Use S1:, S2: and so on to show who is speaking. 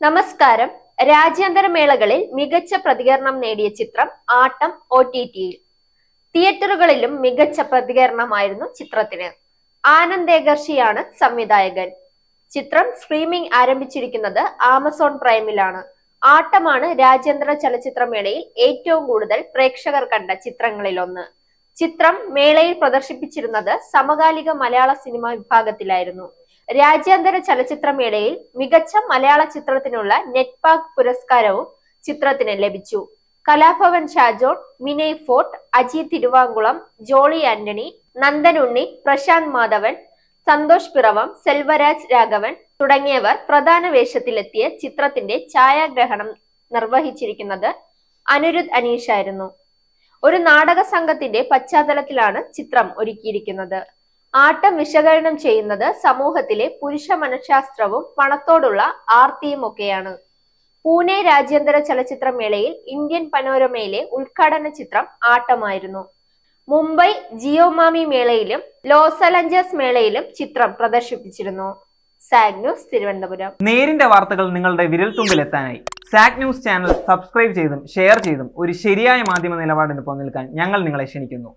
S1: നമസ്കാരം. രാജ്യാന്തര മേളകളിൽ മികച്ച പ്രതികരണം നേടിയ ചിത്രം ആട്ടം ഒ ടി ടിയിൽ തിയേറ്ററുകളിലും മികച്ച പ്രതികരണമായിരുന്നു ചിത്രത്തിന്. ആനന്ദേകർഷിയാണ് സംവിധായകൻ. ചിത്രം സ്ട്രീമിംഗ് ആരംഭിച്ചിരിക്കുന്നത് ആമസോൺ പ്രൈമിലാണ്. ആട്ടമാണ് രാജ്യാന്തര ചലച്ചിത്രമേളയിൽ ഏറ്റവും കൂടുതൽ പ്രേക്ഷകർ കണ്ട ചിത്രങ്ങളിലൊന്ന്. ചിത്രം മേളയിൽ പ്രദർശിപ്പിച്ചിരുന്നത് സമകാലിക മലയാള സിനിമ വിഭാഗത്തിലായിരുന്നു. രാജ്യാന്തര ചലച്ചിത്രമേളയിൽ മികച്ച മലയാള ചിത്രത്തിനുള്ള നെറ്റ്പാക് പുരസ്കാരവും ചിത്രത്തിന് ലഭിച്ചു. കലാഭവൻ ഷാജോൺ മിനയ് ഫോർട്ട് അജി തിരുവാങ്കുളം ജോളി ആന്റണി നന്ദനുണ്ണി പ്രശാന്ത് മാധവൻ സന്തോഷ് പിറവം സെൽവരാജ് രാഘവൻ തുടങ്ങിയവർ പ്രധാന വേഷത്തിലെത്തിയ ചിത്രത്തിന്റെ ഛായാഗ്രഹണം നിർവഹിച്ചിരിക്കുന്നത് അനിരുദ്ധ് അനീഷായിരുന്നു. ഒരു നാടക സംഘത്തിന്റെ പശ്ചാത്തലത്തിലാണ് ചിത്രം ഒരുക്കിയിരിക്കുന്നത്. ആട്ടം വിശകലനം ചെയ്യുന്നത് സമൂഹത്തിലെ പുരുഷ മനഃശാസ്ത്രവും പണത്തോടുള്ള ആർത്തിയും ഒക്കെയാണ് പൂനെ രാജ്യാന്തര ചലച്ചിത്രമേളയിൽ ഇന്ത്യൻ പനോരമയിലെ ഉദ്ഘാടന ചിത്രം ആട്ടമായിരുന്നു. മുംബൈ ജിയോമാമി മേളയിലും ലോസ് അലഞ്ചേഴ്സ് മേളയിലും ചിത്രം പ്രദർശിപ്പിച്ചിരുന്നു. സാഗ് ന്യൂസ് തിരുവനന്തപുരം.
S2: നേരിന്റെ വാർത്തകൾ നിങ്ങളുടെ വിരൽത്തുമ്പിൽ എത്താനായി സാഗ് ന്യൂസ് ചാനൽ സബ്സ്ക്രൈബ് ചെയ്തും ഷെയർ ചെയ്തും ഒരു ശരിയായ മാധ്യമ നിലപാടിന് പോകാൻ ഞങ്ങൾ നിങ്ങളെ ക്ഷണിക്കുന്നു.